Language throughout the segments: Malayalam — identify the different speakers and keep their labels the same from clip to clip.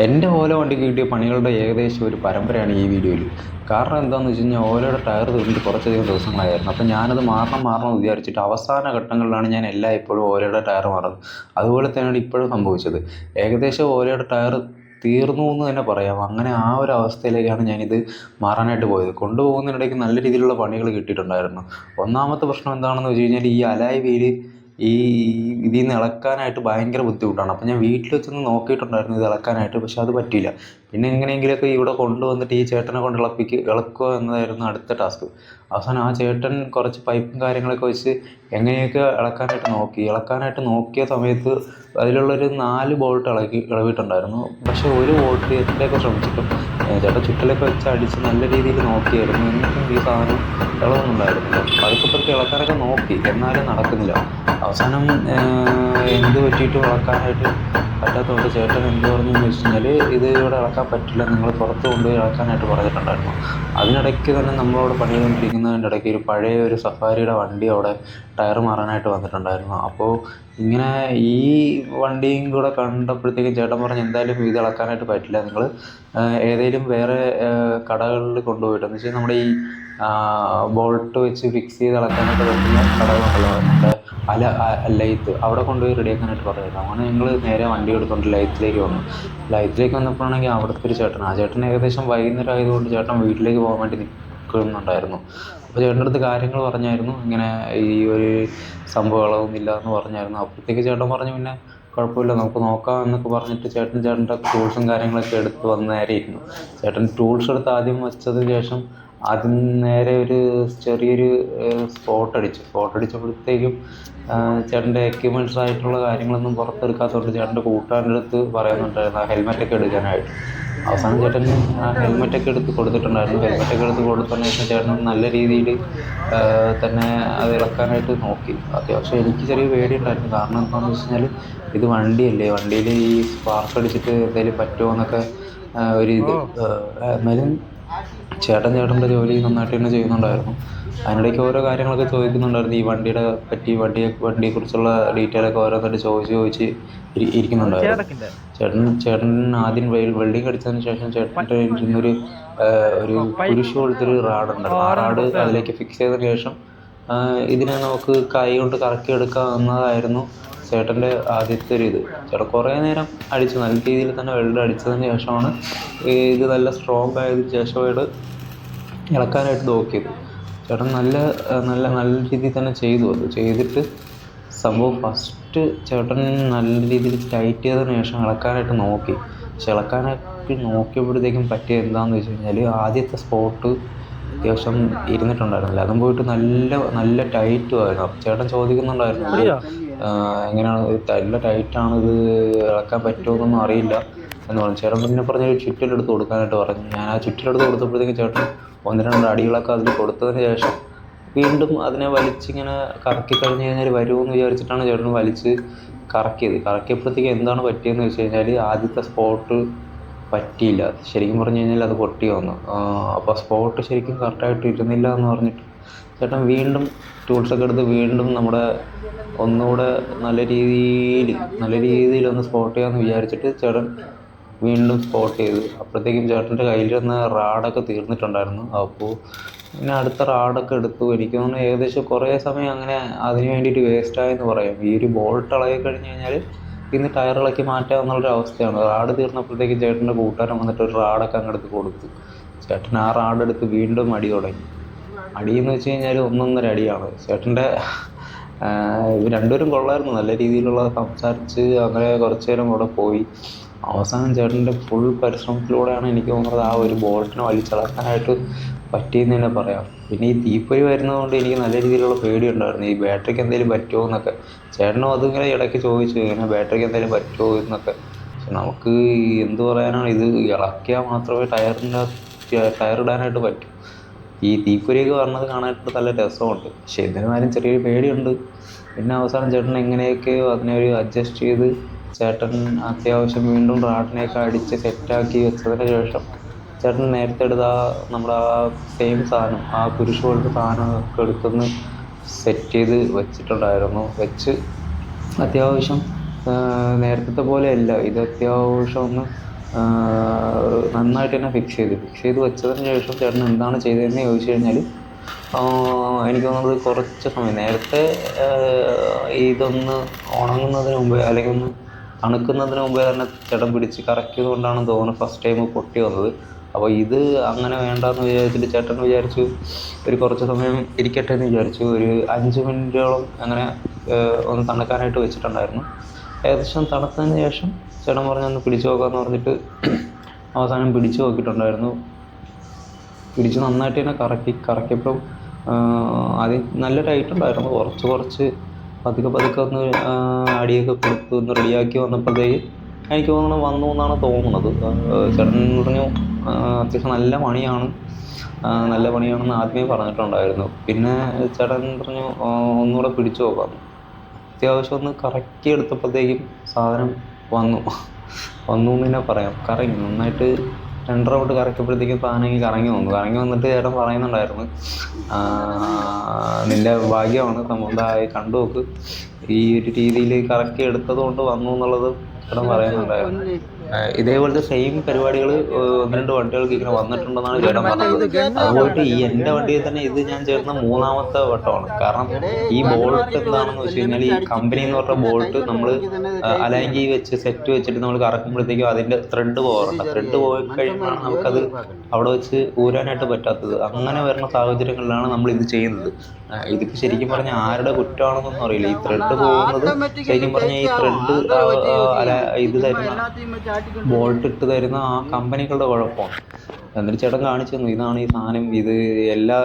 Speaker 1: എന്റെ ഓല വണ്ടിക്ക് കിട്ടിയ പണികളുടെ ഏകദേശം ഒരു പരമ്പരയാണ് ഈ വീഡിയോയിൽ. കാരണം എന്താണെന്ന് വെച്ച് കഴിഞ്ഞാൽ ഓലയുടെ ടയർ തീർന്നിട്ട് കുറച്ചധികം ദിവസങ്ങളായിരുന്നു. അപ്പോൾ ഞാനത് മാറണം മാറണം വിചാരിച്ചിട്ട് അവസാന ഘട്ടങ്ങളിലാണ് ഞാൻ എല്ലാ ഇപ്പോഴും ഓലയുടെ ടയർ മാറുന്നത്. അതുപോലെ തന്നെയാണ് ഇപ്പോഴും സംഭവിച്ചത്. ഏകദേശം ഓലയുടെ ടയർ തീർന്നു എന്ന് തന്നെ പറയാം. അങ്ങനെ ആ ഒരു അവസ്ഥയിലേക്കാണ് ഞാനിത് മാറാനായിട്ട് പോയത്. കൊണ്ടുപോകുന്നതിനിടയ്ക്ക് നല്ല രീതിയിലുള്ള പണികൾ കിട്ടിയിട്ടുണ്ടായിരുന്നു. ഒന്നാമത്തെ പ്രശ്നം എന്താണെന്ന് വെച്ച് കഴിഞ്ഞാൽ ഈ അലായ് വീൽ ഈ ഇതിൽ നിന്ന് ഇളക്കാനായിട്ട് ഭയങ്കര ബുദ്ധിമുട്ടാണ്. അപ്പം ഞാൻ വീട്ടിൽ വെച്ചൊന്ന് നോക്കിയിട്ടുണ്ടായിരുന്നു ഇത് ഇളക്കാനായിട്ട് പക്ഷെ അത് പറ്റിയില്ല. പിന്നെ എങ്ങനെയെങ്കിലുമൊക്കെ ഇവിടെ കൊണ്ടുവന്നിട്ട് ഈ ചേട്ടനെ കൊണ്ട് ഇളപ്പിക്കുക ഇളക്കുക എന്നതായിരുന്നു അടുത്ത ടാസ്ക്. അവസാനം ആ ചേട്ടൻ കുറച്ച് പൈപ്പും കാര്യങ്ങളൊക്കെ വെച്ച് എങ്ങനെയൊക്കെ ഇളക്കാനായിട്ട് നോക്കി. ഇളക്കാനായിട്ട് നോക്കിയ സമയത്ത് അതിലുള്ളൊരു നാല് ബോൾട്ട് ഇളക്കി ഇളവിയിട്ടുണ്ടായിരുന്നു പക്ഷേ ഒരു ബോൾട്ട് എത്രയൊക്കെ ശ്രമിച്ചിട്ടും ചേട്ടൻ ചുറ്റിലൊക്കെ വെച്ച് അടിച്ച് നല്ല രീതിയിൽ നോക്കിയായിരുന്നു. എന്നിട്ടും ഈ സാധനം ഇളവുന്നുണ്ടായിരുന്നില്ല പതുക്കെ പതുക്കെ ഇളക്കാനൊക്കെ നോക്കി. എന്നാലും നടക്കുന്നില്ല. അവസാനം എന്ത് പറ്റിയിട്ട് ഇളക്കാനായിട്ട് പറ്റാത്തതുകൊണ്ട് ചേട്ടൻ എന്ത് പറഞ്ഞു എന്ന് വെച്ച് കഴിഞ്ഞാൽ ഇത് ഇവിടെ ഇളക്കാൻ പറ്റില്ല. നിങ്ങൾ പുറത്ത് കൊണ്ടുപോയി ഇളക്കാനായിട്ട് പറഞ്ഞിട്ടുണ്ടായിരുന്നു. അതിനിടയ്ക്ക് തന്നെ നമ്മളവിടെ പണിതുകൊണ്ടിരിക്കുന്നതിന്റെ ഇടയ്ക്ക് ഒരു പഴയ ഒരു സഫാരിയുടെ വണ്ടി അവിടെ ടയർ മാറാനായിട്ട് വന്നിട്ടുണ്ടായിരുന്നു. അപ്പോൾ ഇങ്ങനെ ഈ വണ്ടിയും കൂടെ കണ്ടപ്പോഴത്തേക്കും ചേട്ടൻ പറഞ്ഞു എന്തായാലും ഇത് ഇളക്കാനായിട്ട് പറ്റില്ല. നിങ്ങൾ ഏതെങ്കിലും വേറെ കടകളിൽ കൊണ്ടുപോയിട്ട്. എന്ന് വെച്ചാൽ നമ്മുടെ ഈ ബോൾട്ട് വെച്ച് ഫിക്സ് ചെയ്ത് ഇളക്കാനായിട്ട് പറ്റുന്ന കടകളുണ്ടല്ലോ. നമ്മുടെ അല ലൈത്ത്. അവിടെ കൊണ്ടുപോയി റെഡിയാക്കാനായിട്ട് പറയുന്നത് അങ്ങനെ ഞങ്ങൾ നേരെ വണ്ടി എടുത്തുകൊണ്ട് ലൈത്തിലേക്ക് വന്നു. ലൈത്തിലേക്ക് വന്നപ്പോഴാണെങ്കിൽ അവിടുത്തെ ഒരു ചേട്ടൻ ആ ചേട്ടൻ ഏകദേശം വൈകുന്നേരം ആയതുകൊണ്ട് ചേട്ടൻ വീട്ടിലേക്ക് പോകാൻ വേണ്ടി നിൽക്കുന്നുണ്ടായിരുന്നു അപ്പോൾ ചേട്ടന്റെ അടുത്ത് കാര്യങ്ങൾ പറഞ്ഞായിരുന്നു. ഇങ്ങനെ ഈ ഒരു സംഭവങ്ങളൊന്നും ഇല്ല എന്ന് പറഞ്ഞായിരുന്നു. അപ്പോഴത്തേക്ക് ചേട്ടൻ പറഞ്ഞു പിന്നെ കുഴപ്പമില്ല നമുക്ക് നോക്കാം എന്നൊക്കെ പറഞ്ഞിട്ട് ചേട്ടൻ ചേട്ടന്റെ ടൂൾസും കാര്യങ്ങളൊക്കെ എടുത്ത് വന്ന് നേരെ ഇരുന്നു ചേട്ടൻ ടൂൾസ് എടുത്ത് ആദ്യം വെച്ചതിന് ശേഷം ആദ്യം നേരെ ഒരു ചെറിയൊരു സ്പോട്ട് അടിച്ചു. സ്പോട്ട് അടിച്ചപ്പോഴത്തേക്കും ചേട്ടന്റെ എക്യുപ്മെന്റ്സ് ആയിട്ടുള്ള കാര്യങ്ങളൊന്നും പുറത്തെടുക്കാത്തതുകൊണ്ട് ചേട്ടന്റെ കൂട്ടുകാരന്റെ അടുത്ത് പറയുന്നുണ്ടായിരുന്നു ആ ഹെൽമെറ്റൊക്കെ എടുക്കാനായിട്ട്. അവസാനം ചേട്ടൻ ആ ഹെൽമെറ്റൊക്കെ എടുത്ത് കൊടുത്തിട്ടുണ്ടായിരുന്നു. ഹെൽമെറ്റൊക്കെ എടുത്ത് കൊടുത്തതിന് ശേഷം ചേട്ടൻ നല്ല രീതിയിൽ തന്നെ അത് ഇളക്കാനായിട്ട് നോക്കി. അത്യാവശ്യം എനിക്ക് ചെറിയ പേടിയുണ്ടായിരുന്നു. കാരണം എന്താണെന്ന് വെച്ച് കഴിഞ്ഞാൽ ഇത് വണ്ടിയല്ലേ. വണ്ടിയിൽ ഈ സ്പാർക്ക് അടിച്ചിട്ട് എന്തെങ്കിലും പറ്റുമോ എന്നൊക്കെ ഒരു ഇത്. എന്നാലും ചേട്ടൻ ചേട്ടന്റെ ജോലി നന്നായിട്ട് തന്നെ ചെയ്യുന്നുണ്ടായിരുന്നു. അതിനിടയ്ക്ക് ഓരോ കാര്യങ്ങളൊക്കെ ചോദിക്കുന്നുണ്ടായിരുന്നു. ഈ വണ്ടിയുടെ പറ്റി വണ്ടിയെ വണ്ടിയെക്കുറിച്ചുള്ള ഡീറ്റെയിൽ ഒക്കെ ഓരോന്നായിട്ട് ചോദിച്ച് ചോദിച്ച് ഇരിക്കുന്നുണ്ടായിരുന്നു. ചേട്ടൻ ചേട്ടൻ ആദ്യം വെൽഡിങ് അടിച്ചതിന് ശേഷം ചേട്ടന്റെ ഇന്നൊരു ഒരു കുരിശ് പോലത്തൊരു ഉണ്ടായിരുന്നു. ആ റാഡ് അതിലേക്ക് ഫിക്സ് ചെയ്തതിന് ശേഷം ഇതിനെ നമുക്ക് കൈ കൊണ്ട് കറക്കി എടുക്കാം എന്നതായിരുന്നു ചേട്ടന്റെ ആദ്യത്തെ ഒരു ഇത്. ചേട്ടൻ കുറേ നേരം അടിച്ചു. നല്ല രീതിയിൽ തന്നെ വെൽഡ് അടിച്ചതിന് ശേഷമാണ് ഇത് നല്ല സ്ട്രോങ് ആയതിനു ശേഷമായിട്ട് ഇളക്കാനായിട്ട് നോക്കിയത്. ചേട്ടൻ നല്ല നല്ല നല്ല രീതിയിൽ തന്നെ ചെയ്തു. അത് ചെയ്തിട്ട് സംഭവം ഫസ്റ്റ് ചേട്ടൻ നല്ല രീതിയിൽ ടൈറ്റ് ചെയ്തതിന് ശേഷം ഇളക്കാനായിട്ട് നോക്കി. പക്ഷെ ഇളക്കാനായിട്ട് നോക്കിയപ്പോഴത്തേക്കും പറ്റിയത് എന്താണെന്ന് വെച്ച് കഴിഞ്ഞാൽ ആദ്യത്തെ സ്പോട്ട് അത്യാവശ്യം ഇരുന്നിട്ടുണ്ടായിരുന്നില്ല. അതും പോയിട്ട് നല്ല നല്ല ടൈറ്റും ആയിരുന്നു. അപ്പം ചേട്ടൻ ചോദിക്കുന്നുണ്ടായിരുന്നു എങ്ങനെയാണ്? നല്ല ടൈറ്റാണ് ഇത് ഇളക്കാൻ പറ്റുമോ എന്നൊന്നും അറിയില്ല. എന്ന് പറഞ്ഞു. ചേട്ടൻ പിന്നെ പറഞ്ഞ ഒരു ചുറ്റിലെടുത്ത് കൊടുക്കാനായിട്ട് പറഞ്ഞു. ഞാൻ ആ ചുറ്റിലെടുത്ത് കൊടുത്തപ്പോഴത്തേക്കും ചേട്ടൻ ഒന്ന് രണ്ട് അടികളൊക്കെ അതിൽ കൊടുത്തതിന് ശേഷം വീണ്ടും അതിനെ വലിച്ചിങ്ങനെ കറക്കി കഴിഞ്ഞ് കഴിഞ്ഞാൽ വരുമെന്ന് വിചാരിച്ചിട്ടാണ് ചേട്ടൻ വലിച്ച് കറക്കിയത്. കറക്കിയപ്പോഴത്തേക്ക് എന്താണ് പറ്റിയതെന്ന് വെച്ച് കഴിഞ്ഞാൽ ആദ്യത്തെ സ്പോട്ട് പറ്റിയില്ല. ശരിക്കും പറഞ്ഞു കഴിഞ്ഞാൽ അത് പൊട്ടി വന്നു. അപ്പോൾ സ്പോട്ട് ശരിക്കും കറക്റ്റായിട്ട് ഇരുന്നില്ല എന്ന് പറഞ്ഞിട്ട് ചേട്ടൻ വീണ്ടും ടൂൾസൊക്കെ എടുത്ത് വീണ്ടും നമ്മുടെ ഒന്നുകൂടെ നല്ല രീതിയിൽ നല്ല രീതിയിൽ ഒന്ന് സ്പോട്ട് ചെയ്യാമെന്ന് വിചാരിച്ചിട്ട് ചേട്ടൻ വീണ്ടും സ്പോട്ട് ചെയ്തു. അപ്പോഴത്തേക്കും ചേട്ടന്റെ കയ്യിലിരുന്ന റാഡൊക്കെ തീർന്നിട്ടുണ്ടായിരുന്നു. അപ്പോൾ പിന്നെ അടുത്ത റാഡൊക്കെ എടുത്തു. എനിക്ക് തോന്നുന്നു ഏകദേശം കുറേ സമയം അങ്ങനെ അതിന് വേണ്ടിയിട്ട് വേസ്റ്റായെന്ന് പറയാം. ഈ ഒരു ബോൾട്ട് ഇളകി കഴിഞ്ഞ് കഴിഞ്ഞാൽ ഇന്ന് ടയർ ഇളക്കി മാറ്റുക എന്നുള്ളൊരു അവസ്ഥയാണ്. റാഡ് തീർന്നപ്പോഴത്തേക്കും ചേട്ടന്റെ കൂട്ടുകാരൻ വന്നിട്ട് ഒരു റാഡൊക്കെ അങ്ങെടുത്ത് കൊടുത്തു. ചേട്ടൻ ആ റാഡ് എടുത്ത് വീണ്ടും അടി തുടങ്ങി. അടി എന്ന് വെച്ച് കഴിഞ്ഞാൽ ഒന്നൊന്നര അടിയാണ്. ചേട്ടന്റെ രണ്ടുപേരും കൊള്ളായിരുന്നു. നല്ല രീതിയിലുള്ള സംസാരിച്ച് അങ്ങനെ കുറച്ച് നേരം അവിടെ പോയി. അവസാനം ചേട്ടന്റെ ഫുൾ പരിശ്രമത്തിലൂടെയാണ് എനിക്ക് തോന്നുന്നത് ആ ഒരു ബോൾട്ടിനെ വലിച്ചിളക്കാനായിട്ട് പറ്റിയെന്ന് തന്നെ പറയാം. പിന്നെ ഈ തീപ്പൊരി വരുന്നതുകൊണ്ട് എനിക്ക് നല്ല രീതിയിലുള്ള പേടിയുണ്ടായിരുന്നു. ഈ ബാറ്ററിക്ക് എന്തെങ്കിലും പറ്റുമോ എന്നൊക്കെ. ചേട്ടനും അതിങ്ങനെ ഇടയ്ക്ക് ചോദിച്ചു ഇങ്ങനെ ബാറ്ററിക്ക് എന്തെങ്കിലും പറ്റുമോ? എന്നൊക്കെ. പക്ഷെ നമുക്ക് എന്ത് പറയാനാണ് ഇത്? ഇളക്കിയാൽ മാത്രമേ ടയറിന്റെ ടയർ ഇടാനായിട്ട് പറ്റൂ. ഈ തീപ്പൊരിയൊക്കെ പറഞ്ഞത് കാണാനായിട്ട് നല്ല രസമുണ്ട്. പക്ഷെ എന്നിരുന്നാലും ചെറിയൊരു പേടിയുണ്ട്. പിന്നെ അവസാനം ചേട്ടൻ എങ്ങനെയൊക്കെയോ അതിനെ ഒരു അഡ്ജസ്റ്റ് ചെയ്ത് ചേട്ടൻ അത്യാവശ്യം വീണ്ടും റാഡിനെയൊക്കെ അടിച്ച് സെറ്റാക്കി വെച്ചതിന് ശേഷം ചേട്ടൻ നേരത്തെ എടുത്ത നമ്മുടെ ആ സെയിം സാധനം ആ കുരിശ് പോലത്തെ സാധനമൊക്കെ എടുത്തുനിന്ന് സെറ്റ് ചെയ്ത് വെച്ചിട്ടുണ്ടായിരുന്നു. വെച്ച് അത്യാവശ്യം നേരത്തെ പോലെയല്ല. ഇത് അത്യാവശ്യം ഒന്ന് നന്നായിട്ട് തന്നെ ഫിക്സ് ചെയ്തു. ഫിക്സ് ചെയ്ത് വെച്ചതിന് ശേഷം ചേട്ടൻ എന്താണ് ചെയ്തതെന്ന് ചോദിച്ചു കഴിഞ്ഞാൽ എനിക്ക് തോന്നുന്നത് കുറച്ച് സമയം. നേരത്തെ ഇതൊന്ന് ഉണങ്ങുന്നതിന് മുമ്പ് അല്ലെങ്കിൽ ഒന്ന് തണുക്കുന്നതിന് മുമ്പേ തന്നെ ചടം പിടിച്ച് കറക്കിയത് കൊണ്ടാണെന്ന് തോന്നുന്നു ഫസ്റ്റ് ടൈം പൊട്ടി വന്നത്. അപ്പോൾ ഇത് അങ്ങനെ വേണ്ടാന്ന് വിചാരിച്ചിട്ട് ചേട്ടൻ വിചാരിച്ചു ഒരു കുറച്ച് സമയം ഇരിക്കട്ടെ എന്ന് വിചാരിച്ചു. ഒരു അഞ്ച് മിനിറ്റോളം അങ്ങനെ ഒന്ന് തണുക്കാനായിട്ട് വെച്ചിട്ടുണ്ടായിരുന്നു. ഏകദേശം തണുത്തതിന് ശേഷം ചേട്ടൻ പറഞ്ഞു ഒന്ന് പിടിച്ചു നോക്കാമെന്ന് പറഞ്ഞിട്ട് അവസാനം പിടിച്ചു നോക്കിയിട്ടുണ്ടായിരുന്നു. പിടിച്ച് നന്നായിട്ട് തന്നെ കറക്കി കറക്കിയപ്പം ആദ്യം നല്ല ടൈറ്റ് ഉണ്ടായിരുന്നു. കുറച്ച് കുറച്ച് പതുക്കെ പതുക്കെ ഒന്ന് അടിയൊക്കെ കൊടുത്ത് ഒന്ന് റെഡിയാക്കി വന്നപ്പോഴത്തേക്ക് എനിക്ക് തോന്നുന്നു വന്നു എന്നാണ് തോന്നുന്നത്. ചേട്ടൻ പറഞ്ഞു അത്യാവശ്യം നല്ല പണിയാണ്. നല്ല പണിയാണെന്ന് ആദ്യമേ പറഞ്ഞിട്ടുണ്ടായിരുന്നു. പിന്നെ ചേട്ടൻ പറഞ്ഞു ഒന്നുകൂടെ പിടിച്ചു നോക്കാം. അത്യാവശ്യം ഒന്ന് കറക്കി എടുത്തപ്പോഴത്തേക്കും സാധനം വന്നു. വന്നു എന്ന് തന്നെ പറയാം. കറങ്ങി നന്നായിട്ട് രണ്ട് റൗണ്ട് കറക്കിയപ്പോഴത്തേക്കും സാധനം കറങ്ങി വന്നു. കറങ്ങി വന്നിട്ട് ചേട്ടൻ പറയുന്നുണ്ടായിരുന്നു നിന്റെ ഭാഗ്യമാണ് സംഭവം കണ്ടു നോക്ക്. ഈ ഒരു രീതിയിൽ കറക്കി എടുത്തത് കൊണ്ട് വന്നു എന്നുള്ളത് ചേട്ടൻ പറയുന്നുണ്ടായിരുന്നു ഇതേപോലത്തെ സെയിം പരിപാടികൾ ഒന്ന് രണ്ട് വണ്ടികൾക്ക് ഇങ്ങനെ വന്നിട്ടുണ്ടെന്നാണ് ചേട്ടൻ പറഞ്ഞത്. അതുപോയിട്ട് ഈ എന്റെ വണ്ടിയിൽ തന്നെ ഇത് ഞാൻ ചേർന്ന മൂന്നാമത്തെ വട്ടമാണ്. കാരണം ഈ ബോൾട്ട് എന്താണെന്ന് വെച്ച് കഴിഞ്ഞാൽ ഈ കമ്പനി എന്ന് പറഞ്ഞ ബോൾട്ട് നമ്മൾ അലങ്കി വെച്ച് സെറ്റ് വെച്ചിട്ട് നമ്മൾ കറക്കുമ്പോഴത്തേക്കും അതിന്റെ ത്രെഡ് പോകാറുണ്ട് ത്രെഡ് പോയി കഴിയുമ്പോഴാണ് നമുക്കത് അവിടെ വെച്ച് ഊരാനായിട്ട് പറ്റാത്തത്. അങ്ങനെ വരുന്ന സാഹചര്യങ്ങളിലാണ് നമ്മൾ ഇത് ചെയ്യുന്നത്. ഇതിപ്പോൾ ശരിക്കും പറഞ്ഞാൽ ആരുടെ കുറ്റമാണെന്നൊന്നും അറിയില്ല. ഈ ത്രെഡ് പോകുന്നത് ശരിക്കും പറഞ്ഞാൽ ഈ ത്രെഡ് അല്ല ഇത് തരുന്ന ബോൾട്ട് ഇട്ട് തരുന്ന ആ കമ്പനികളുടെ കുഴപ്പമാണ്. എന്നിട്ട് ചേട്ടൻ കാണിച്ചു തന്നു. ഇതാണ് ഈ സാധനം. ഇത് എല്ലാ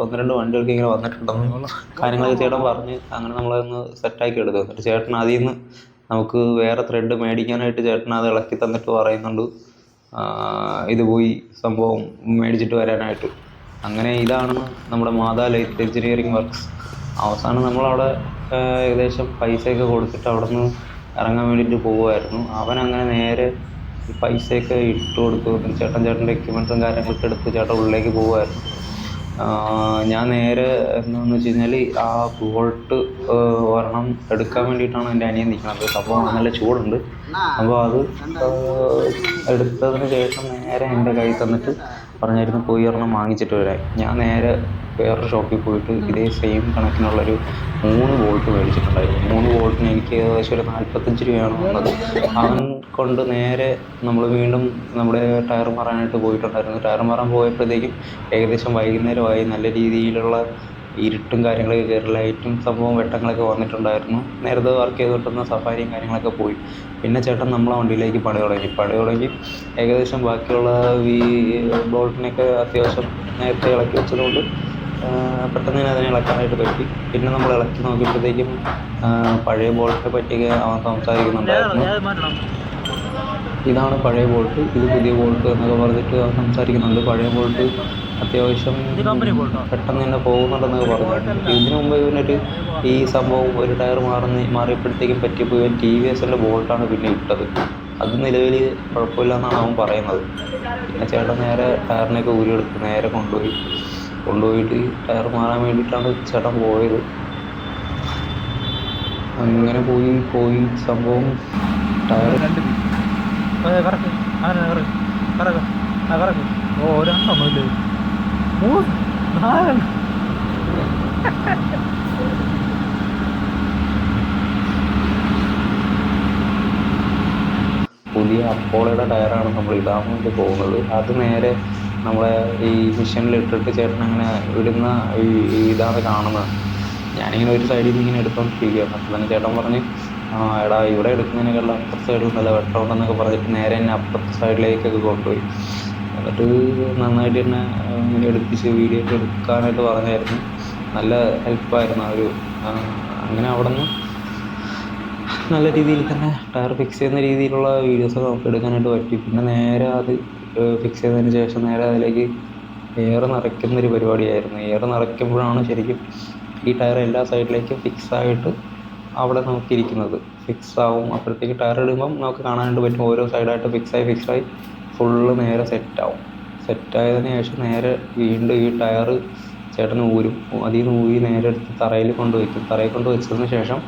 Speaker 1: ഒന്ന് രണ്ട് വണ്ടികൾക്ക് ഇങ്ങനെ വന്നിട്ടുണ്ടെന്ന് കാര്യങ്ങളൊക്കെ ചേട്ടൻ പറഞ്ഞ് അങ്ങനെ നമ്മളതൊന്ന് സെറ്റാക്കി എടുത്തു. എന്നിട്ട് ചേട്ടൻ അതിൽ നിന്ന് നമുക്ക് വേറെ ത്രെഡ് മേടിക്കാനായിട്ട് ചേട്ടൻ അത് ഇളക്കി തന്നിട്ട് പറയുന്നുണ്ട്. ഇത് പോയി സംഭവം മേടിച്ചിട്ട് വരാനായിട്ട്. അങ്ങനെ ഇതാണ് നമ്മുടെ മാതാ ലൈറ്റ് എഞ്ചിനീയറിംഗ് വർക്ക്സ്. അവസാനം നമ്മളവിടെ ഏകദേശം പൈസയൊക്കെ കൊടുത്തിട്ട് അവിടെ നിന്ന് ഇറങ്ങാൻ വേണ്ടിയിട്ട് പോവുമായിരുന്നു. അവൻ അങ്ങനെ നേരെ പൈസയൊക്കെ ഇട്ട് കൊടുത്തു. ചേട്ടൻ ചേട്ടന്റെ എക്യുപ്മെൻസും കാര്യങ്ങളൊക്കെ എടുത്ത് ചേട്ടൻ ഉള്ളിലേക്ക് പോവുമായിരുന്നു. ഞാൻ നേരെ എന്താണെന്ന് വെച്ച് കഴിഞ്ഞാൽ ആ ബോൾട്ട് ഒരെണ്ണം എടുക്കാൻ വേണ്ടിയിട്ടാണ് എന്റെ അനിയൻ നിൽക്കുന്നത് അപ്പോൾ നല്ല ചൂടുണ്ട്. അപ്പോൾ അത് എടുത്തതിന് ശേഷം നേരെ എന്റെ കയ്യിൽ തന്നിട്ട് പറഞ്ഞായിരുന്നു പോയി ഒരെണ്ണം വാങ്ങിച്ചിട്ട് വരാൻ. ഞാൻ നേരെ വേറൊരു ഷോപ്പിൽ പോയിട്ട് ഇതേ സെയിം കണക്കിനുള്ളൊരു മൂന്ന് വോൾട്ട് മേടിച്ചിട്ടുണ്ടായിരുന്നു. മൂന്ന് വോൾട്ടിന് എനിക്ക് ഏകദേശം ഒരു നാൽപ്പത്തഞ്ച് രൂപയാണ് വന്നത്. അവൻ കൊണ്ട് നേരെ നമ്മൾ വീണ്ടും നമ്മുടെ ടയർ മാറാനായിട്ട് പോയിട്ടുണ്ടായിരുന്നു. ടയർ മാറാൻ പോയപ്പോഴത്തേക്കും ഏകദേശം വൈകുന്നേരമായി. നല്ല രീതിയിലുള്ള ഇരുട്ടും കാര്യങ്ങളൊക്കെ കയറി ലൈറ്റും സംഭവം വെട്ടങ്ങളൊക്കെ വന്നിട്ടുണ്ടായിരുന്നു. നേരത്തെ വർക്ക് ചെയ്തുകൊണ്ടിരുന്ന സഫാരിയും കാര്യങ്ങളൊക്കെ പോയി. പിന്നെ ചേട്ടൻ നമ്മളെ വണ്ടിയിലേക്ക് പണി തുടങ്ങി. പണി തുടങ്ങി. ഏകദേശം ബാക്കിയുള്ള ഈ ബോൾട്ടിനൊക്കെ അത്യാവശ്യം നേരത്തെ ഇളക്കി വെച്ചതുകൊണ്ട് പെട്ടെന്ന് തന്നെ അതിനെ ഇളക്കാനായിട്ട് പറ്റി. പിന്നെ നമ്മൾ ഇളക്കി നോക്കിയപ്പോഴത്തേക്കും പഴയ ബോൾട്ടിനെ പറ്റിയൊക്കെ അവൻ സംസാരിക്കുന്നുണ്ടായിരുന്നു. ഇതാണ് പഴയ ബോൾട്ട്. ഇത് പുതിയ ബോൾട്ട് എന്നൊക്കെ പറഞ്ഞിട്ട് അവൻ സംസാരിക്കുന്നുണ്ട്. പഴയ ബോൾട്ട് അത്യാവശ്യം പെട്ടെന്ന് തന്നെ പോകുന്നുണ്ടെന്നൊക്കെ പറഞ്ഞു. ഇതിനു മുമ്പ് ഇവനൊരു ഈ സംഭവം ഒരു ടയർ മാറുന്ന മാറിയപ്പോഴത്തേക്കും പറ്റിയപ്പോൾ ഇവൻ ടി വി എസിന്റെ ബോൾട്ടാണ് പിന്നെ ഇട്ടത്. അത് നിലവിൽ കുഴപ്പമില്ല എന്നാണ് അവൻ പറയുന്നത്. പിന്നെ ചേട്ടൻ നേരെ ടയറിനെയൊക്കെ ഊരിയെടുത്ത് നേരെ കൊണ്ടുപോയി. കൊണ്ടുപോയിട്ട് ടയർ മാറാൻ വേണ്ടിയിട്ടാണ് ചേട്ടൻ പോയത്. അങ്ങനെ പോയി പോയി. സംഭവം ടയർ
Speaker 2: കറക്ക്. അങ്ങനെ കറക്ക്. കറക്ക്. ആ കറക്ക്. ഓ രണ്ടെണ്ണം ഇല്ലേ
Speaker 1: പുതിയ അപ്പോളയുടെ ടയറാണ് നമ്മൾ ഇടാൻ വേണ്ടി പോകുന്നത്. അത് നേരെ നമ്മളെ ഈ മിഷനിൽ ഇട്ടിട്ട് ചേട്ടൻ അങ്ങനെ ഇടുന്ന ഈ ഇതാണ് കാണുന്നത്. ഞാനിങ്ങനെ ഒരു സൈഡിൽ നിന്ന് ഇങ്ങനെ എടുത്തോണ്ടിരിക്കുകയാണ് അപ്പം തന്നെ ചേട്ടൻ പറഞ്ഞ് എടാ ഇവിടെ എടുക്കുന്നതിനേക്കാളും അപ്പുറത്തെ സൈഡിൽ നല്ല വെട്ടമുണ്ടെന്നൊക്കെ പറഞ്ഞിട്ട് നേരെ എന്നെ അപ്പുറത്തെ സൈഡിലേക്കൊക്കെ കൊണ്ടുപോയി. എന്നിട്ട് നന്നായിട്ട് തന്നെ എടുപ്പിച്ച് വീഡിയോ ഒക്കെ എടുക്കാനായിട്ട് പറഞ്ഞായിരുന്നു. നല്ല ഹെൽപ്പായിരുന്നു ആ ഒരു അങ്ങനെ അവിടെ നിന്ന് നല്ല രീതിയിൽ തന്നെ ടയർ ഫിക്സ് ചെയ്യുന്ന രീതിയിലുള്ള വീഡിയോസൊക്കെ നമുക്ക് എടുക്കാനായിട്ട് പറ്റി. പിന്നെ നേരെ അത് ഫിക്സ് ചെയ്തതിന് ശേഷം നേരെ അതിലേക്ക് എയർ നിറയ്ക്കുന്നൊരു പരിപാടിയായിരുന്നു. എയർ നിറയ്ക്കുമ്പോഴാണ് ശരിക്കും ഈ ടയർ എല്ലാ സൈഡിലേക്കും ഫിക്സ് ആയിട്ട് അവിടെ നമുക്കിരിക്കുന്നത് ഫിക്സ് ആവും. അപ്പോഴത്തേക്ക് ടയർ ഇടുമ്പം നമുക്ക് കാണാനായിട്ട് പറ്റും. ഓരോ സൈഡായിട്ട് ഫിക്സായി ഫിക്സായി ഫുള്ള് നേരെ സെറ്റാവും സെറ്റായതിനു ശേഷം നേരെ വീണ്ടും ഈ ടയർ ചേട്ടൻ ഊരും. അതിൽ നിന്ന് ഊരി നേരെ എടുത്ത് തറയിൽ കൊണ്ട് വയ്ക്കും തറയിൽ കൊണ്ട് വെച്ചതിന് ശേഷം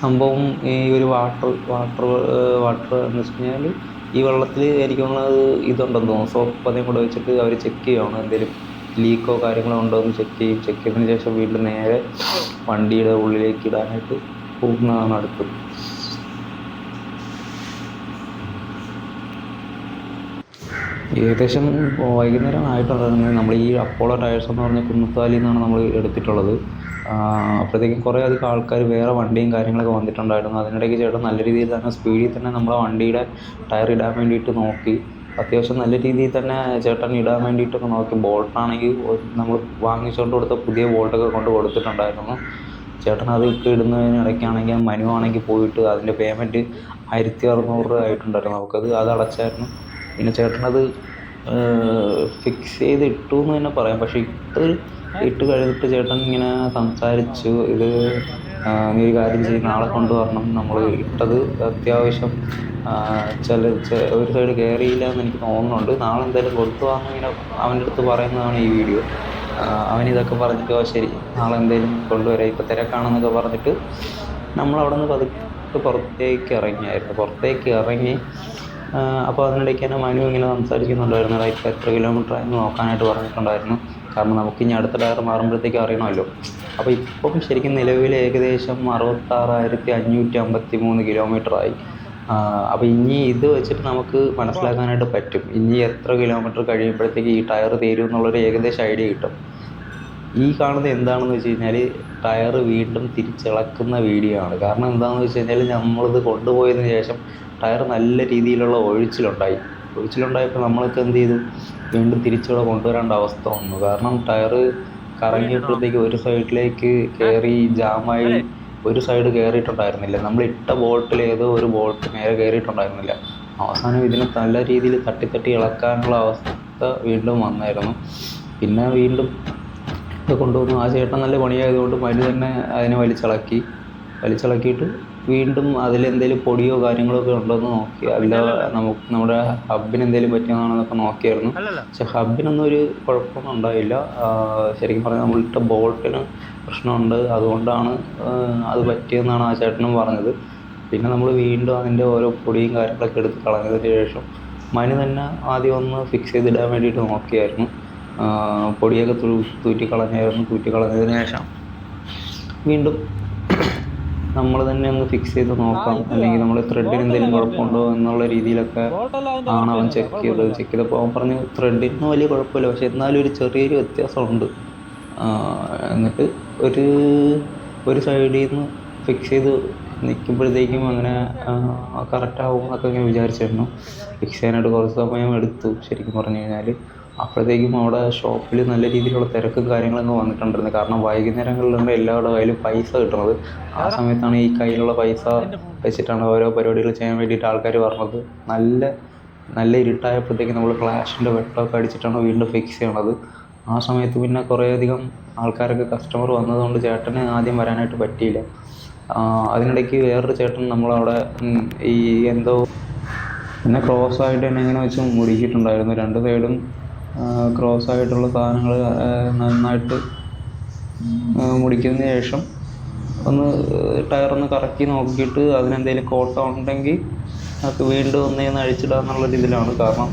Speaker 1: സംഭവം ഈ ഒരു വാട്ടർ വാട്ടർ വാട്ടർ എന്ന് വെച്ച് കഴിഞ്ഞാൽ ഈ വെള്ളത്തിൽ എനിക്ക് തോന്നുന്നത് ഇതുണ്ടെന്ന് തോന്നുന്നു. സോപ്പ് പതയും കൂടെ വെച്ചിട്ട് അവർ ചെക്ക് ചെയ്യുകയാണ് എന്തെങ്കിലും ലീക്കോ കാര്യങ്ങളോ ഉണ്ടോ എന്ന് ചെക്ക് ചെയ്യും. ചെക്ക് ചെയ്തതിന് ശേഷം വീണ്ടും നേരെ വണ്ടിയുടെ ഉള്ളിലേക്ക് ഇടാനായിട്ട് പോകുന്നതാണ് അടുത്തത് ഏകദേശം വൈകുന്നേരം ആയിട്ടുണ്ടായിരുന്നു നമ്മൾ ഈ അപ്പോളോ ടയേഴ്സ് എന്ന് പറഞ്ഞ കുന്നത്താലിൽ നിന്നാണ് നമ്മൾ എടുത്തിട്ടുള്ളത്. അപ്പോഴത്തേക്കും കുറേ അധികം ആൾക്കാർ വേറെ വണ്ടിയും കാര്യങ്ങളൊക്കെ വന്നിട്ടുണ്ടായിരുന്നു. അതിനിടയ്ക്ക് ചേട്ടൻ നല്ല രീതിയിൽ തന്നെ സ്പീഡിൽ തന്നെ നമ്മളെ വണ്ടിയുടെ ടയർ ഇടാൻ വേണ്ടിയിട്ട് നോക്കി. അത്യാവശ്യം നല്ല രീതിയിൽ തന്നെ ചേട്ടൻ ഇടാൻ വേണ്ടിയിട്ടൊക്കെ നോക്കി. ബോൾട്ടാണെങ്കിൽ നമ്മൾ വാങ്ങിച്ചുകൊണ്ട് കൊടുത്ത പുതിയ ബോൾട്ടൊക്കെ കൊണ്ട് കൊടുത്തിട്ടുണ്ടായിരുന്നു. ചേട്ടൻ അതൊക്കെ ഇടുന്നതിനിടയ്ക്കാണെങ്കിൽ മനു ആണെങ്കിൽ പോയിട്ട് അതിന്റെ പേയ്മെന്റ് ആയിരത്തി അറുന്നൂറ് രൂപ ആയിട്ടുണ്ടായിരുന്നു. നമുക്കത് അത് അടച്ചായിരുന്നു. പിന്നെ ചേട്ടനത് ഫിക്സ് ചെയ്ത് ഇട്ടു എന്ന് തന്നെ പറയാം. പക്ഷേ ഇട്ട് ഇട്ട് കഴിഞ്ഞിട്ട് ചേട്ടൻ ഇങ്ങനെ സംസാരിച്ചു. ഇത് നീ ഒരു കാര്യം ചെയ്യും നാളെ കൊണ്ടുവരണം. നമ്മൾ ഇട്ടത് അത്യാവശ്യം ചില ഒരു സൈഡ് കയറിയില്ല എന്ന് എനിക്ക് തോന്നുന്നുണ്ട്. നാളെ എന്തായാലും കൊണ്ടുപോകാമെന്ന് ഇങ്ങനെ അവന്റെ അടുത്ത് പറയുന്നതാണ് ഈ വീഡിയോ. അവൻ ഇതൊക്കെ പറഞ്ഞിട്ട് "ഓ ശരി നാളെ എന്തേലും കൊണ്ടുവരാം. ഇപ്പം തിരക്കാണെന്നൊക്കെ പറഞ്ഞിട്ട് നമ്മൾ അവിടെ നിന്ന് പതുക്കെ പുറത്തേക്ക് ഇറങ്ങിയായിരുന്നു. പുറത്തേക്ക് ഇറങ്ങി അപ്പോൾ അതിനിടയ്ക്ക് തന്നെ മനു ഇങ്ങനെ സംസാരിക്കുന്നുണ്ടായിരുന്നു. "എടാ, ഇപ്പം എത്ര കിലോമീറ്റർ ആയെന്ന് നോക്കാനായിട്ട് പറഞ്ഞിട്ടുണ്ടായിരുന്നു. കാരണം നമുക്ക് ഇനി അടുത്ത ടയർ മാറുമ്പോഴത്തേക്ക് അറിയണമല്ലോ. അപ്പോൾ ഇപ്പം ശരിക്കും നിലവിൽ ഏകദേശം അറുപത്താറായിരത്തി അഞ്ഞൂറ്റി അമ്പത്തി മൂന്ന് കിലോമീറ്ററായി അപ്പോൾ ഇനി ഇത് വെച്ചിട്ട് നമുക്ക് മനസ്സിലാക്കാനായിട്ട് പറ്റും. ഇനി എത്ര കിലോമീറ്റർ കഴിയുമ്പോഴത്തേക്ക് ഈ ടയർ തീരും എന്നുള്ളൊരു ഏകദേശം ഐഡിയ കിട്ടും. ഈ കാണുന്നത് എന്താണെന്ന് വെച്ച് കഴിഞ്ഞാൽ ടയർ വീണ്ടും തിരിച്ചിളക്കുന്ന വീഡിയോ ആണ്. കാരണം എന്താണെന്ന് വെച്ച് കഴിഞ്ഞാൽ നമ്മളിത് കൊണ്ടുപോയതിന് ശേഷം ടയർ നല്ല രീതിയിലുള്ള ഒഴിച്ചിലുണ്ടായി. ഒഴിച്ചിലുണ്ടായപ്പോൾ നമ്മളൊക്കെ എന്ത് ചെയ്തു? വീണ്ടും തിരിച്ചിവിടെ കൊണ്ടുവരേണ്ട അവസ്ഥ വന്നു. കാരണം ടയർ കറങ്ങിയപ്പോഴത്തേക്ക് ഒരു സൈഡിലേക്ക് കയറി ജാമായി ഒരു സൈഡ് കയറിയിട്ടുണ്ടായിരുന്നില്ല നമ്മൾ ഇട്ട ബോട്ടിൽ ഏതോ ഒരു ബോൾട്ട് നേരെ കയറിയിട്ടുണ്ടായിരുന്നില്ല അവസാനം ഇതിനെ നല്ല രീതിയിൽ തട്ടി തട്ടി ഇളക്കാനുള്ള അവസ്ഥ വീണ്ടും വന്നായിരുന്നു. പിന്നെ വീണ്ടും ഇത് കൊണ്ടുവന്നു. ആ ചേട്ടൻ നല്ല പണിയായതുകൊണ്ട് മരു തന്നെ അതിനെ വലിച്ചിളക്കി. വലിച്ചിളക്കിയിട്ട് വീണ്ടും അതിലെന്തെങ്കിലും പൊടിയോ കാര്യങ്ങളോ ഒക്കെ ഉണ്ടോ എന്ന് നോക്കി. അല്ല നമുക്ക് നമ്മുടെ ഹബ്ബിന് എന്തെങ്കിലും പറ്റിയതാണെന്നൊക്കെ നോക്കിയായിരുന്നു. പക്ഷെ ഹബിനൊന്നും ഒരു കുഴപ്പമൊന്നും ഉണ്ടായില്ല. ശരിക്കും പറഞ്ഞാൽ നമ്മളിട്ട ബോൾട്ടിന് പ്രശ്നമുണ്ട്. അതുകൊണ്ടാണ് അത് പറ്റിയെന്നാണ് ആ ചേട്ടനും പറഞ്ഞത്. പിന്നെ നമ്മൾ വീണ്ടും അതിന്റെ ഓരോ പൊടിയും കാര്യങ്ങളൊക്കെ എടുത്ത് കളഞ്ഞതിന് ശേഷം മനു തന്നെ ആദ്യം ഒന്ന് ഫിക്സ് ചെയ്തിടാൻ വേണ്ടിയിട്ട് നോക്കിയായിരുന്നു. പൊടിയൊക്കെ തു തൂറ്റി കളഞ്ഞായിരുന്നു തൂറ്റി കളഞ്ഞതിന് ശേഷം വീണ്ടും നമ്മൾ തന്നെ ഒന്ന് ഫിക്സ് ചെയ്ത് നോക്കാം. അല്ലെങ്കിൽ നമ്മൾ ത്രെഡിന് എന്തെങ്കിലും കുഴപ്പമുണ്ടോ എന്നുള്ള രീതിയിലൊക്കെ ആണ് അവൻ ചെക്ക് ചെയ്തത്. ചെക്ക് ചെയ്തപ്പോൾ അവൻ പറഞ്ഞു ത്രെഡിന് വലിയ കുഴപ്പമില്ല. പക്ഷെ എന്നാലും ഒരു ചെറിയൊരു വ്യത്യാസമുണ്ട്. എന്നിട്ട് ഒരു ഒരു സൈഡിൽ നിന്ന് ഫിക്സ് ചെയ്ത് നിൽക്കുമ്പോഴത്തേക്കും അങ്ങനെ കറക്റ്റ് ആവും എന്നൊക്കെ ഞാൻ വിചാരിച്ചിരുന്നു. ഫിക്സ് ചെയ്യാനായിട്ട് കുറച്ച് സമയം എടുത്തു ശരിക്കും പറഞ്ഞു കഴിഞ്ഞാൽ അപ്പോഴത്തേക്കും അവിടെ ഷോപ്പിൽ നല്ല രീതിയിലുള്ള തിരക്കും കാര്യങ്ങളൊക്കെ വന്നിട്ടുണ്ടായിരുന്നു. കാരണം വൈകുന്നേരങ്ങളിലാണ് എല്ലാവരുടെ കയ്യിലും പൈസ കിട്ടുന്നത്. ആ സമയത്താണ് ഈ കയ്യിലുള്ള പൈസ വെച്ചിട്ടാണ് ഓരോ പരിപാടികൾ ചെയ്യാൻ വേണ്ടിയിട്ട് ആൾക്കാർ പറഞ്ഞത് നല്ല നല്ല ഇരുട്ടായപ്പോഴത്തേക്ക് നമ്മൾ ഫ്ലാഷിന്റെ വെട്ടമൊക്കെ അടിച്ചിട്ടാണ് വീണ്ടും ഫിക്സ് ചെയ്യണത്. ആ സമയത്ത് പിന്നെ കുറേയധികം ആൾക്കാരൊക്കെ കസ്റ്റമർ വന്നതുകൊണ്ട് ചേട്ടന് ആദ്യം വരാനായിട്ട് പറ്റിയില്ല. അതിനിടയ്ക്ക് വേറൊരു ചേട്ടൻ നമ്മളവിടെ ഈ എന്തോ പിന്നെ ക്രോസ് ആയിട്ട് തന്നെ ഇങ്ങനെ വെച്ച് മുടിക്കിയിട്ടുണ്ടായിരുന്നു രണ്ട് സൈഡും ക്രോസ് ആയിട്ടുള്ള സാധനങ്ങൾ നന്നായിട്ട് മുടിക്കുന്നതിന് ശേഷം ഒന്ന് ടയർ ഒന്ന് കറക്കി നോക്കിയിട്ട് അതിനെന്തെങ്കിലും കോട്ടം ഉണ്ടെങ്കിൽ അത് വീണ്ടും ഒന്നേന്ന് അഴിച്ചിടുക എന്നുള്ള രീതിയിലാണ്. കാരണം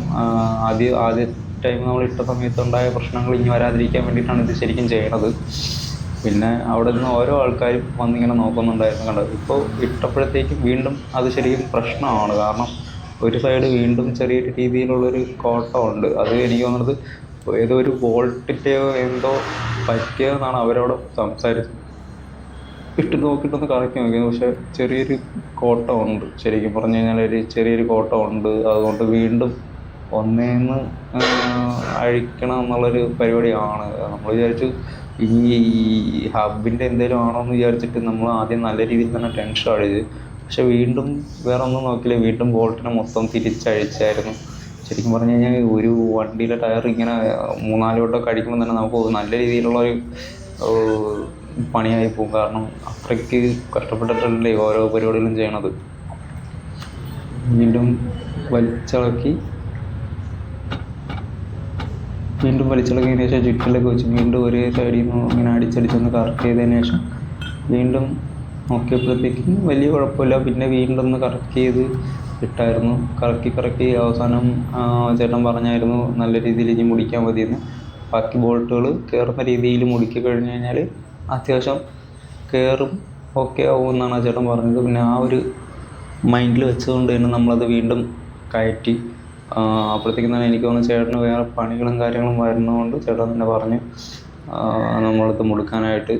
Speaker 1: ആദ്യം ആദ്യ ടൈം നമ്മൾ ഇട്ട സമയത്ത് ഉണ്ടായ പ്രശ്നങ്ങൾ ഇനി വരാതിരിക്കാൻ വേണ്ടിയിട്ടാണ് ഇത് ശരിക്കും ചെയ്യണത്. പിന്നെ അവിടെ നിന്ന് ഓരോ ആൾക്കാരും വന്നിങ്ങനെ നോക്കുന്നുണ്ടായിരുന്നു കണ്ടത് ഇപ്പോൾ ഇട്ടപ്പോഴത്തേക്കും വീണ്ടും അത് ശരിക്കും പ്രശ്നമാണ്. കാരണം ഒരു സൈഡ് വീണ്ടും ചെറിയ രീതിയിലുള്ളൊരു കോട്ടമുണ്ട്. അത് എനിക്ക് തോന്നുന്നത് ഏതോ ഒരു വോൾട്ടിന്റെയോ എന്തോ പറ്റിയതെന്നാണ് അവരോട് സംസാരിച്ചത്. ഇട്ട് നോക്കിയിട്ടൊന്ന് കറക്കി നോക്കിയത് പക്ഷേ ചെറിയൊരു കോട്ടമുണ്ട്. ശരിക്കും പറഞ്ഞു കഴിഞ്ഞാൽ ഒരു ചെറിയൊരു കോട്ടമുണ്ട്. അതുകൊണ്ട് വീണ്ടും ഒന്നേന്ന് അഴിക്കണം എന്നുള്ളൊരു പരിപാടിയാണ്. നമ്മൾ വിചാരിച്ചു ഈ ഹബിന്റെ എന്തെങ്കിലും ആണോ എന്ന് വിചാരിച്ചിട്ട് നമ്മൾ ആദ്യം നല്ല രീതിയിൽ തന്നെ ടെൻഷൻ അടിച്ച് പക്ഷെ വീണ്ടും വേറെ ഒന്നും നോക്കില്ല വീണ്ടും ബോൾട്ടിനെ മൊത്തം തിരിച്ചഴിച്ചായിരുന്നു. ശരിക്കും പറഞ്ഞു കഴിഞ്ഞാൽ ഒരു വണ്ടിയിലെ ടയർ ഇങ്ങനെ മൂന്നാൽ വട്ടമൊക്കെ അടിക്കുമ്പോൾ തന്നെ നമുക്ക് നല്ല രീതിയിലുള്ള ഒരു പണിയായി പോകും. കാരണം അത്രയ്ക്ക് കഷ്ടപ്പെട്ടിട്ടല്ലേ ഓരോ പരിപാടികളും ചെയ്യണത്. വീണ്ടും വലിച്ചിളക്കി. വീണ്ടും വലിച്ചിളക്കിയതിന് ശേഷം ചുറ്റിലൊക്കെ വെച്ച് വീണ്ടും ഒരേ സൈഡിൽ നിന്ന് ഇങ്ങനെ അടിച്ചടിച്ചൊന്ന് കറക്റ്റ് ചെയ്തതിന് ശേഷം വീണ്ടും നോക്കിയപ്പോഴത്തേക്കും വലിയ കുഴപ്പമില്ല. പിന്നെ വീണ്ടും ഒന്ന് കറക്റ്റ് ചെയ്ത് ഇട്ടായിരുന്നു. കറക്കി കറക്കി അവസാനം ചേട്ടൻ പറഞ്ഞായിരുന്നു നല്ല രീതിയിൽ ഇനി മുടിക്കാൻ മതിയെന്ന്. ബാക്കി ബോൾട്ടുകൾ കയറുന്ന രീതിയിൽ മുടിക്കി കഴിഞ്ഞ് കഴിഞ്ഞാൽ അത്യാവശ്യം കയറും ഓക്കെ ആവും എന്നാണ് ചേട്ടൻ പറഞ്ഞത്. പിന്നെ ആ ഒരു മൈൻഡിൽ വെച്ചതുകൊണ്ട് തന്നെ നമ്മളത് വീണ്ടും കയറ്റി. അപ്പോഴത്തേക്കും തന്നെ എനിക്ക് തോന്നുന്നു ചേട്ടന് വേറെ പണികളും കാര്യങ്ങളും വരുന്നതുകൊണ്ട് ചേട്ടൻ തന്നെ പറഞ്ഞു നമ്മളത് മുടുക്കാനായിട്ട്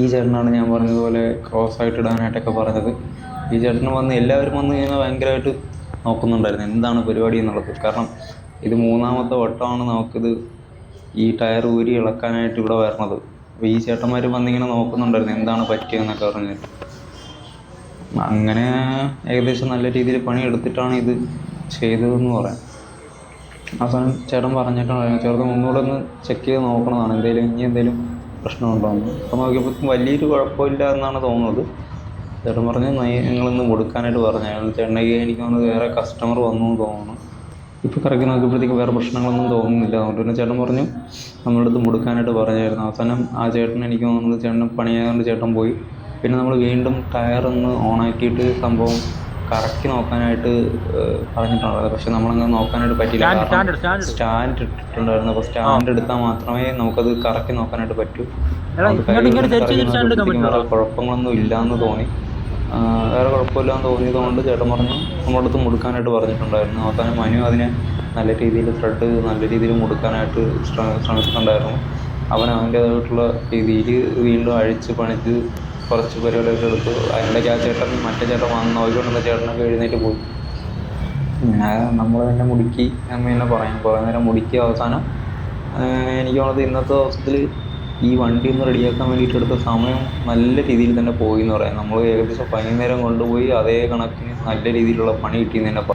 Speaker 1: ഈ ചേട്ടനാണ് ഞാൻ പറഞ്ഞതുപോലെ ക്രോസ് ആയിട്ട് ഇടാനായിട്ടൊക്കെ പറഞ്ഞത്. ഈ ചേട്ടന് വന്ന് എല്ലാവരും വന്ന് ഇങ്ങനെ ഭയങ്കരമായിട്ട് നോക്കുന്നുണ്ടായിരുന്നു. എന്താണ് പരിപാടി എന്നുള്ളത്. കാരണം ഇത് മൂന്നാമത്തെ വട്ടമാണ് നമുക്കിത് ഈ ടയർ ഊരി ഇളക്കാനായിട്ട് ഇവിടെ വരണത്. അപ്പോൾ ഈ ചേട്ടന്മാർ വന്നിങ്ങനെ നോക്കുന്നുണ്ടായിരുന്നു. എന്താണ് പറ്റിയതെന്നൊക്കെ പറഞ്ഞിട്ട് അങ്ങനെ ഏകദേശം നല്ല രീതിയിൽ പണി എടുത്തിട്ടാണ് ഇത് ചെയ്തതെന്ന് പറയാം. അവസാനം ചേട്ടൻ പറഞ്ഞിട്ടുണ്ടായിരുന്നു ചേട്ടൻ ഒന്നുകൂടെ ഒന്ന് ചെക്ക് ചെയ്ത് നോക്കണതാണ്. എന്തെങ്കിലും ഇനി എന്തെങ്കിലും പ്രശ്നമുണ്ടോ എന്ന് അപ്പോൾ നോക്കിയപ്പോൾ വലിയൊരു കുഴപ്പമില്ല എന്നാണ് തോന്നുന്നത്. ചേട്ടൻ പറഞ്ഞു ഞങ്ങളിന്ന് കൊടുക്കാനായിട്ട് പറഞ്ഞു. അയാൾ ചേട്ടനെങ്കിൽ എനിക്ക് തോന്നുന്നത് വേറെ കസ്റ്റമർ വന്നു എന്ന് തോന്നുന്നു. ഇപ്പോൾ കറക്കി നോക്കിയപ്പോഴത്തേക്ക് വേറെ പ്രശ്നങ്ങളൊന്നും തോന്നുന്നില്ല. അതുകൊണ്ട് പിന്നെ ചേട്ടൻ പറഞ്ഞു നമ്മളുടെ അടുത്ത് കൊടുക്കാനായിട്ട് പറഞ്ഞായിരുന്നു. അവസാനം ആ ചേട്ടൻ എനിക്ക് തോന്നുന്നത് ചേട്ടൻ പണിയായതുകൊണ്ട് ചേട്ടൻ പോയി. പിന്നെ നമ്മൾ വീണ്ടും ടയർ ഒന്ന് ഓണാക്കിയിട്ട് സംഭവം കറക്കി നോക്കാനായിട്ട് ഏഹ്, പറഞ്ഞിട്ടുണ്ടായിരുന്നു പക്ഷെ നമ്മളങ്ങനെ നോക്കാനായിട്ട് പറ്റിയില്ല.
Speaker 2: സ്റ്റാൻഡ്
Speaker 1: കാരണം ഇട്ടിട്ടുണ്ടായിരുന്നു. അപ്പോൾ സ്റ്റാൻഡ് എടുത്താൽ മാത്രമേ നമുക്കത് കറക്കി നോക്കാനായിട്ട് പറ്റൂ. വേറെ കുഴപ്പങ്ങളൊന്നും ഇല്ലയെന്ന് തോന്നി. വേറെ കുഴപ്പമില്ലാന്ന് തോന്നിയത് കൊണ്ട് ചേട്ടൻ പറഞ്ഞു നമ്മുടെ അടുത്ത് മുടുക്കാനായിട്ട് പറഞ്ഞിട്ടുണ്ടായിരുന്നു. അവസാനം മനു അതിനെ നല്ല രീതിയിൽ ത്രെഡ് നല്ല രീതിയിൽ മുടുക്കാനായിട്ട് ശ്രമ- ശ്രമിച്ചിട്ടുണ്ടായിരുന്നു. അവൻ അവന്റേതായിട്ടുള്ള രീതിയിൽ വീണ്ടും അഴിച്ച് പണിച്ച് കുറച്ച് പരിപാടിയൊക്കെ എടുത്തു. അതിനിടയ്ക്ക് ആ ചേട്ടൻ മറ്റേ ചേട്ടൻ വന്ന് നോക്കിക്കൊണ്ടിരുന്ന ചേട്ടനൊക്കെ എഴുന്നേറ്റ് പോയി. പിന്നെ നമ്മൾ തന്നെ മുടുക്കി. എന്ന് തന്നെ പറയാം കുറേ നേരം മുടുക്കി അവസാനം. എനിക്ക് തോന്നുന്നത് ഇന്നത്തെ ദിവസത്തിൽ ഈ വണ്ടി ഒന്ന് റെഡിയാക്കാൻ വേണ്ടിയിട്ട് എടുത്ത സമയം നല്ല രീതിയിൽ തന്നെ പോയി എന്ന് പറയാം. നമ്മൾ ഏകദേശം വൈകുന്നേരം കൊണ്ടുപോയി അതേ കണക്കിന് നല്ല രീതിയിലുള്ള പണി കിട്ടിയെന്ന് തന്നെ പറയാം